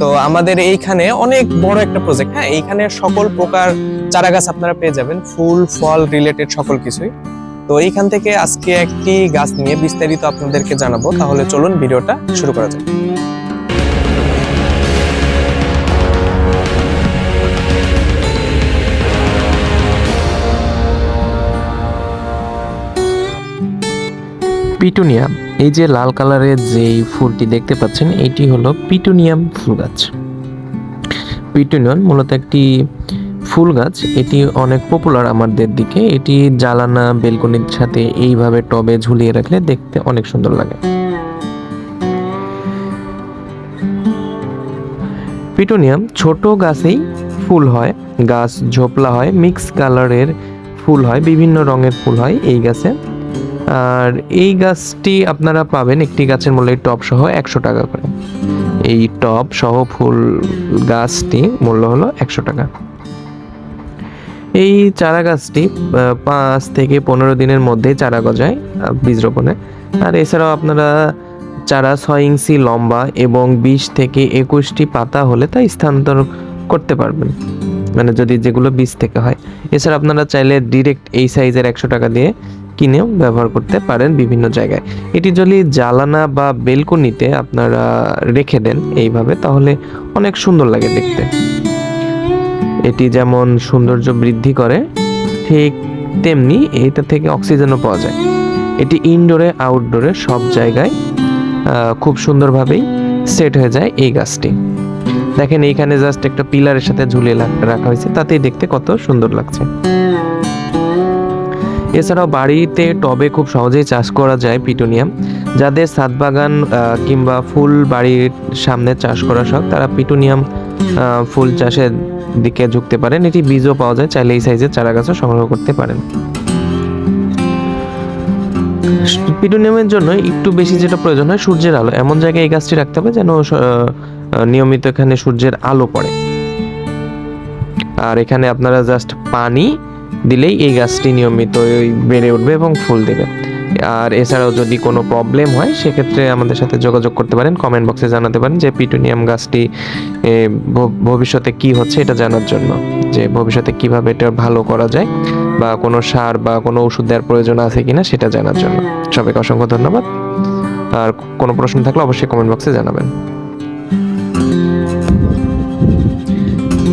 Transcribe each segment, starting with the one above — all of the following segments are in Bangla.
তো আমাদের এইখানে অনেক বড় একটা প্রজেক্ট হ্যাঁ? এইখানে সকল প্রকার চারা গাছ আপনারা পেয়ে যাবেন, ফুল, ফল রিলেটেড সকল কিছুই। তো এইখান থেকে আজকে একটি গাছ নিয়ে বিস্তারিত আপনাদেরকে জানাব। তাহলে চলুন ভিডিওটা শুরু করা যাক। পিটুনিয়াম। এই যে লাল কালারের যেই ফুলটি দেখতে পাচ্ছেন, এটি হলো পিটুনিয়াম ফুল গাছ পিটুনিয়াম মূলত একটি ফুল গাছ এটি অনেক পপুলার আমাদের দিকে। এটি জ্বালানা বেলকনির সাথে এইভাবে টবে ঝুলিয়ে রাখলে দেখতে অনেক সুন্দর লাগে। পিটুনিয়াম ছোট গাছেই ফুল হয়। গাছ ঝোপলা হয় মিক্স কালারের ফুল হয়, বিভিন্ন রঙের ফুল হয় এই গাছে। আর এই গাছটি আপনারা পাবেন একটি গাছের মূল্য টব সহ একশো টাকা করে। এই টব সহ ফুল গাছটি মূল্য হলো একশো টাকা। এই চারা গাছটি পাঁচ থেকে পনেরো দিনের মধ্যে চারা গজায় বীজ রোপণে। আর এছাড়াও আপনারা চারা ছয় ইঞ্চি লম্বা এবং বিশ থেকে একুশটি পাতা হলে তা স্থানান্তর করতে পারবেন। মানে যদি যেগুলো বীজ থেকে হয়। এছাড়া আপনারা চাইলে ডিরেক্ট এই সাইজের একশো টাকা দিয়ে কিনেও ব্যবহার করতে পারেন বিভিন্ন জায়গায়। এটি যদি জ্বালানা বা বেলকনিতে আপনারা রেখে দেন এইভাবে, তাহলে অনেক সুন্দর লাগে দেখতে। এটি যেমন সৌন্দর্য বৃদ্ধি করে, ঠিক তেমনি এটা থেকে অক্সিজেনও পাওয়া যায়। এটি ইনডোরে, আউটডোরে সব জায়গায় খুব সুন্দরভাবেই সেট হয়ে যায় এই গাছটি। দেখেন এইখানে জাস্ট একটা পিলারের সাথে ঝুলিয়ে রাখা হয়েছে, তাতেই দেখতে কত সুন্দর লাগছে। এছাড়াও বাড়িতে টবে খুব সহজেই চাষ করা যায় পিটুনিয়াম। যাদের ছাদ বাগান কিংবা ফুল বাড়ির সামনে চাষ করা শখ, তারা পিটুনিয়াম ফুল চাষের দিকে ঝুঁকতে পারেন। এটি বীজও পাওয়া যায়, চাইলে এই সাইজের চারা গাছও সংগ্রহ করতে পারেন। পিটুনিয়ামের জন্য একটু বেশি যেটা প্রয়োজন হয়, সূর্যের আলো। এমন জায়গায় এই গাছটি রাখতে হবে যেন নিয়মিত এখানে সূর্যের আলো পড়ে। আর এখানে আপনারা জাস্ট পানি দিলেই এই গাছটি নিয়মিত বেড়ে উঠবে এবং ফুল দেবে। আর এছাড়াও যদি কোনো প্রবলেম হয়, সেক্ষেত্রে আমাদের সাথে যোগাযোগ করতে পারেন কমেন্ট বক্সে জানাতে পারেন যে পিটুনিয়াম গাছটি ভবিষ্যতে কি হচ্ছে এটা জানার জন্য। যে ভবিষ্যতে কীভাবে এটা ভালো করা যায় বা কোনো সার বা কোনো ওষুধ দেওয়ার প্রয়োজন আছে কিনা সেটা জানার জন্য। সবাইকে অসংখ্য ধন্যবাদ। আর কোনো প্রশ্ন থাকলে অবশ্যই কমেন্ট বক্সে জানাবেন।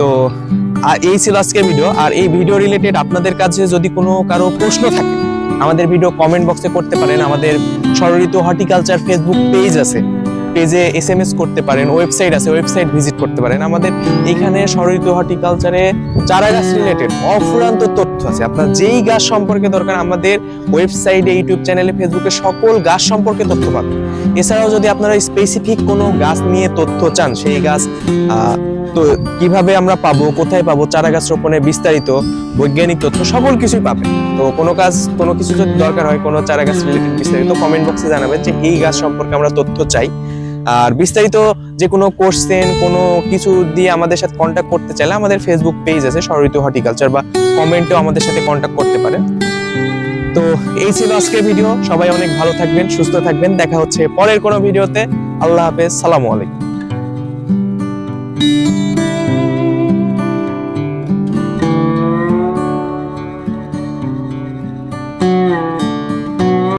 তো এই ছিল আজকের ভিডিও আর এই ভিডিও রিলেটেড আপনাদের কাছে যদি কোনো কারও প্রশ্ন থাকে, আমাদের ভিডিও কমেন্ট বক্সে করতে পারেন। আমাদের ষড়ঋতু হর্টিকালচার ফেসবুক পেজ আছে। পেজে এস এম এস করতে পারেন ওয়েবসাইট আছে ওয়েবসাইট ভিজিট করতে পারেন। আমাদের এখানে ষড়ঋতু হর্টিকালচারে চারা গাছ রিলেটেড অফুরান্ত তথ্য আছে। আপনার যেই গাছ সম্পর্কে দরকার, আমাদের ওয়েবসাইটে ইউটিউব চ্যানেলে ফেসবুকে সকল গাছ সম্পর্কে তথ্য পাবেন। এছাড়াও যদি আপনারা স্পেসিফিক কোনো গাছ নিয়ে তথ্য চান, সেই গাছ তো কীভাবে আমরা পাবো, কোথায় পাবো চারা গাছ রোপণের বিস্তারিত, বৈজ্ঞানিক তথ্য সকল কিছুই পাবে। তো কোনো কাজ, কোনো কিছু যদি দরকার হয়, কোনো চারা গাছ রিলেটেড বিস্তারিত কমেন্ট বক্সে জানাবেন যে এই গাছ সম্পর্কে আমরা তথ্য চাই। আর বিস্তারিত যে কোনো কোর্সেন কোনো কিছু দিয়ে আমাদের সাথে কন্ট্যাক্ট করতে চাইলে আমাদের ফেসবুক পেজ আছে সরিত হর্টিকালচার বা কমেন্টেও আমাদের সাথে কন্ট্যাক্ট করতে পারেন। তো এই ছিল আজকের ভিডিও সবাই অনেক ভালো থাকবেন, সুস্থ থাকবেন। দেখা হচ্ছে পরের কোনো ভিডিওতে আল্লাহ হাফেজ। সালামু আলাইকুম।